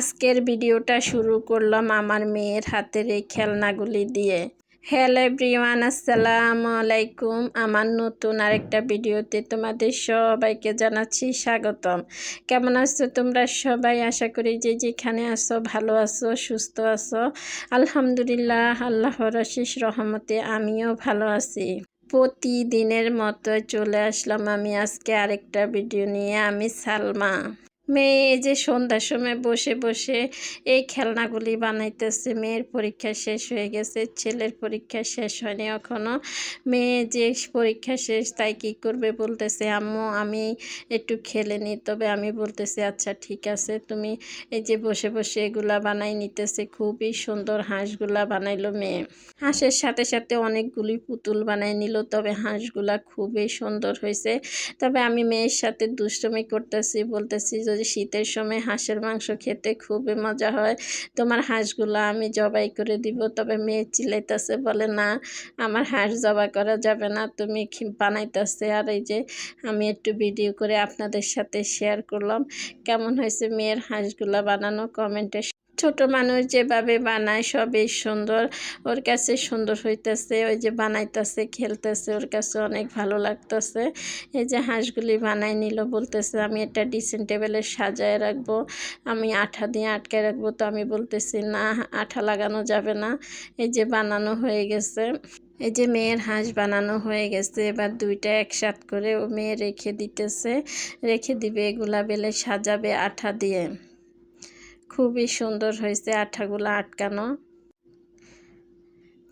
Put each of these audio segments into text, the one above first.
আজকের ভিডিওটা শুরু করলাম আমার মেয়ের হাতের এই খেলনাগুলি দিয়ে। হ্যালো এভরিওয়ান আসসালামু আলাইকুম। আমার নতুন আরেকটা ভিডিওতে তোমাদের সবাইকে জানাচ্ছি স্বাগতম। কেমন আছো তোমরা সবাই? আশা করি যে যেখানে আছো, ভালো আছো, সুস্থ আছো। আলহামদুলিল্লাহ, আল্লাহর আশিস রহমতে আমিও ভালো আছি। প্রতিদিনের মতো চলে আসলাম আমি আজকে আরেকটা ভিডিও নিয়ে, আমি সালমা। মেয়ে এই যে সন্ধ্যার সময় বসে বসে এই খেলনাগুলি বানাইতেছে। মেয়ের পরীক্ষা শেষ হয়ে গেছে, ছেলের পরীক্ষা শেষ হয়নি এখনও মেয়ে যে পরীক্ষা শেষ তাই কি করবে বলতেছে, আম্মু, আমি একটু খেলে নিই। তবে আমি বলতেছি আচ্ছা ঠিক আছে। তুমি এই যে বসে বসে এগুলা বানাই নিতেছে, খুবই সুন্দর হাঁসগুলা বানাইলো মেয়ে। হাঁসের সাথে সাথে অনেকগুলি পুতুল বানাই নিল, তবে হাঁসগুলা খুবই সুন্দর হয়েছে তবে আমি মেয়ের সাথে দুষ্টমি করতেছি, বলতেছি, যদি শীতের সময় হাঁসের মাংস খেতে খুবই মজা হয়। তোমার হাঁসগুলো আমি জবাই করে দিব, তবে মেয়ে চিলাইতেছে বলে, না, আমার হাঁস জবাই করা যাবে না, তুমি বানাইতেছে। আর এই যে আমি একটু ভিডিও করে আপনাদের সাথে শেয়ার করলাম, কেমন হয়েছে মেয়ের হাঁসগুলো বানানো? কমেন্টে ছোট মানুষ যেভাবে বানায় সবই সুন্দর। ওর কাছে সুন্দর হইতেছে, ওই যে বানাইতেছে, খেলতেছে, ওর কাছে অনেক ভালো লাগতেছে। এই যে হাঁসগুলি বানাই নিল, বলতেছে, আমি এটা ডিসেন্ট টেবিলে সাজায় রাখব, আমি আঠা দিয়ে আটকায় রাখব। তো আমি বলতেছি, না, আঠা লাগানো যাবে না। এই যে বানানো হয়ে গেছে। এই যে মেয়ের হাঁস বানানো হয়ে গেছে, এবার দুইটা একসাথ করে ও মেয়ে রেখে দিতেছে। রেখে দিবে, এগুলা বেলে সাজাবে আঠা দিয়ে। খুবই সুন্দর হয়েছে আঠাগুলো আটকানো।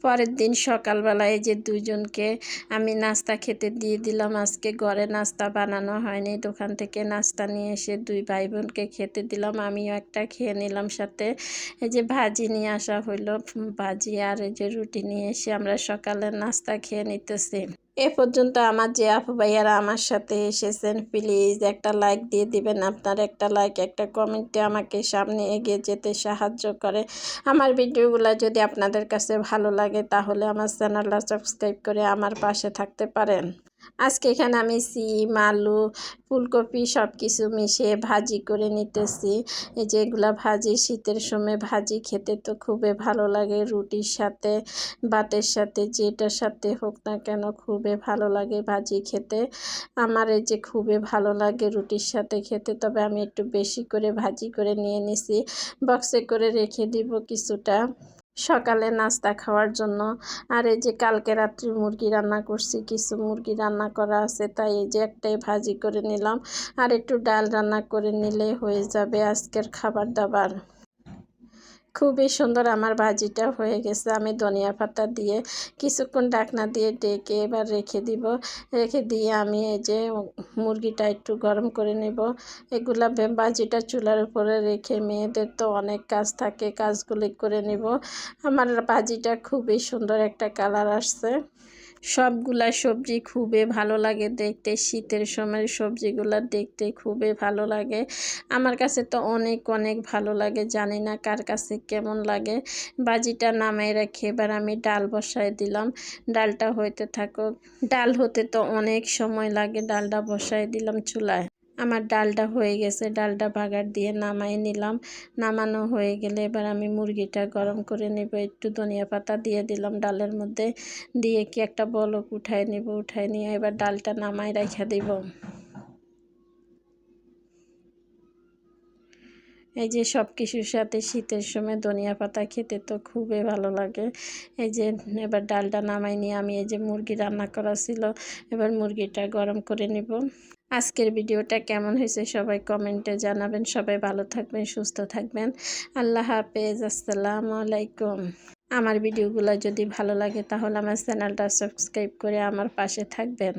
পরের দিন সকালবেলায় যে দুজনকে আমি নাস্তা খেতে দিয়ে দিলাম, আজকে ঘরে নাস্তা বানানো হয়নি। দোকান থেকে নাস্তা নিয়ে এসে দুই ভাই বোনকে খেতে দিলাম, আমিও একটা খেয়ে নিলাম সাথে। এই যে ভাজি নিয়ে আসা হইল, ভাজি আর এই যে রুটি নিয়ে এসে আমরা সকালের নাস্তা খেয়ে নিতেছি। এ পর্যন্ত আমার যে আপু ভাইয়ারা আমার সাথে এসেছেন প্লিজ একটা লাইক দিয়ে দিবেন। আপনার একটা লাইক একটা কমেন্টে আমাকে সামনে এগিয়ে যেতে সাহায্য করে। আমার ভিডিওগুলো যদি আপনাদের কাছে ভালো লাগে, তাহলে আমার চ্যানেলটা সাবস্ক্রাইব করে আমার পাশে থাকতে পারেন। আজকে এখানে আমি সিম, আলু, ফুলকপি সব কিছু মিশিয়ে ভাজি করে নিতেছি। এই যে এগুলা ভাজি, শীতের সময় ভাজি খেতে তো খুবই ভালো লাগে। রুটির সাথে, ভাতের সাথে, যেটার সাথে হোক না কেন খুবই ভালো লাগে ভাজি খেতে। আমার এই যে খুবই ভালো লাগে রুটির সাথে খেতে, তবে আমি একটু বেশি করে ভাজি করে নিয়ে নিছি। বক্সে করে রেখে দিব কিছুটা। সকালে নাস্তা খাওয়ার জন্য। আর এই যে কালকে রাত্রি মুরগি রান্না করছি, কিছু মুরগি রান্না করা আছে, তাই এই যে একটাই ভাজি করে নিলাম। আর একটু ডাল রান্না করে নিলে হয়ে যাবে আজকের খাবার দাবার। খুবই সুন্দর আমার ভাজিটা হয়ে গেছে। আমি ধনিয়া পাতা দিয়ে কিছুক্ষণ ডাকনা দিয়ে ডেকে এবার রেখে দিব। রেখে দিয়ে আমি এই যে মুরগিটা একটু গরম করে নেব। এগুলা ভাজিটা চুলার উপরে রেখে মেয়েদের তো অনেক কাজ থাকে, কাজগুলি করে নেব। আমার ভাজিটা খুবই সুন্দর একটা কালার আসছে। সবগুলা সবজি খুবই ভালো লাগে দেখতে। শীতের সময় সবজিগুলা দেখতে খুবই ভালো লাগে। আমার কাছে তো অনেক অনেক ভালো লাগে। জানি না কার কাছে কেমন লাগে। বাজিটা নামাই রেখে এবার আমি ডাল বসাই দিলাম। ডালটা হইতে থাকুক। ডাল হতে তো অনেক সময় লাগে। ডালটা বসাই দিলাম চুলায়। আমার ডালটা হয়ে গেছে, ডালটা বাগার দিয়ে নামাই নিলাম। নামানো হয়ে গেলে এবার আমি মুরগিটা গরম করে নেব, একটু ধনিয়া পাতা দিয়ে দিলাম ডালের মধ্যে। দিয়ে কি একটা বলক উঠায় নেব, উঠায় নিয়ে এবার ডালটা নামাই রেখে দেব। এই যে সব কিছুর সাথে শীতের সময় ধনিয়া পাতা খেতে তো খুবই ভালো লাগে। এই যে এবার ডালটা নামাই নিয়ে আমি এই যে মুরগি রান্না করা ছিল, এবার মুরগিটা গরম করে নেব। আজকের ভিডিওটা কেমন হয়েছে সবাই কমেন্টে জানাবেন। সবাই ভালো থাকবেন, সুস্থ থাকবেন। আল্লাহ হাফেজ, আসসালামু আলাইকুম। আমার ভিডিওগুলো যদি ভালো লাগে তাহলে আমার চ্যানেলটা সাবস্ক্রাইব করে আমার পাশে থাকবেন।